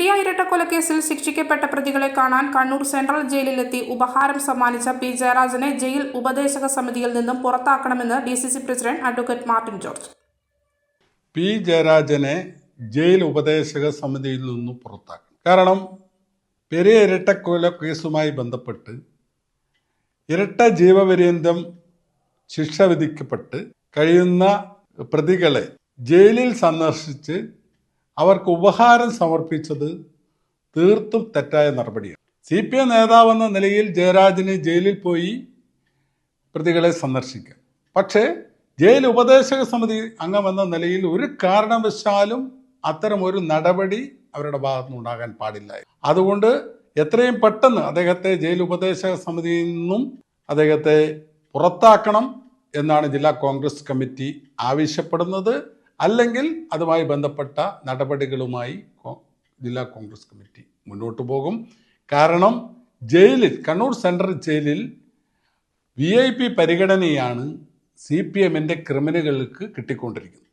പെരിയ ഇരട്ടക്കൊലക്കേസിൽ ശിക്ഷിക്കപ്പെട്ട പ്രതികളെ കാണാൻ കണ്ണൂർ സെൻട്രൽ ജയിലിലെത്തി ഉപഹാരം സമ്മാനിച്ച പി ജയരാജനെ ജയിൽ ഉപദേശക സമിതിയിൽ നിന്നും പുറത്താക്കണമെന്ന് D C C president advocate Martin George. P ജയരാജനെ jail ഉപദേശക സമിതിയിൽ നിന്നും പുറത്താക്കണം കാരണം പെരിയ ഇരട്ടക്കൊല കേസുമായി ബന്ധപ്പെട്ട് ഇരട്ട ജീവപര്യന്തം ശിക്ഷ വിധിക്കപ്പെട്ട് കഴിയുന്ന പ്രതികളെ ജയിലിൽ സന്ദർശിച്ച് അവർക്ക് ഉപഹാരം സമർപ്പിച്ചത് തീർത്തും തെറ്റായ നടപടിയാണ്. സി പി എം നേതാവെന്ന നിലയിൽ ജയരാജന് ജയിലിൽ പോയി പ്രതികളെ സന്ദർശിക്കാം പക്ഷേ ജയിൽ ഉപദേശക സമിതി അംഗമെന്ന നിലയിൽ ഒരു കാരണവശാലും അത്തരം ഒരു നടപടി അവരുടെ ഭാഗത്തുനിന്ന് ഉണ്ടാകാൻ പാടില്ല. അതുകൊണ്ട് എത്രയും പെട്ടെന്ന് അദ്ദേഹത്തെ ജയിൽ ഉപദേശക സമിതിയിൽ നിന്നും അദ്ദേഹത്തെ പുറത്താക്കണം എന്നാണ് ജില്ലാ കോൺഗ്രസ് കമ്മിറ്റി ആവശ്യപ്പെടുന്നത്. അല്ലെങ്കിൽ അതുമായി ബന്ധപ്പെട്ട നടപടികളുമായി ജില്ലാ കോൺഗ്രസ് കമ്മിറ്റി മുന്നോട്ട് പോകും. കാരണം ജയിലിൽ കണ്ണൂർ സെൻട്രൽ ജയിലിൽ വി ഐ പി പരിഗണനയാണ് സി പി എമ്മിന്റെ ക്രിമിനലുകൾക്ക് കിട്ടിക്കൊണ്ടിരിക്കുന്നത്.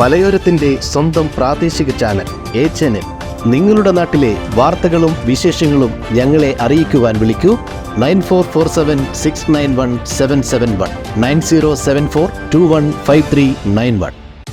മലയോരത്തിന്റെ സ്വന്തം പ്രാദേശിക ചാനൽ എ ചാനൽ നിങ്ങളുടെ നാട്ടിലെ വാർത്തകളും വിശേഷങ്ങളും ഞങ്ങളെ അറിയിക്കുവാൻ വിളിക്കൂ. Nine four four seven six nine one seven seven one. Nine zero seven four two one five three nine one.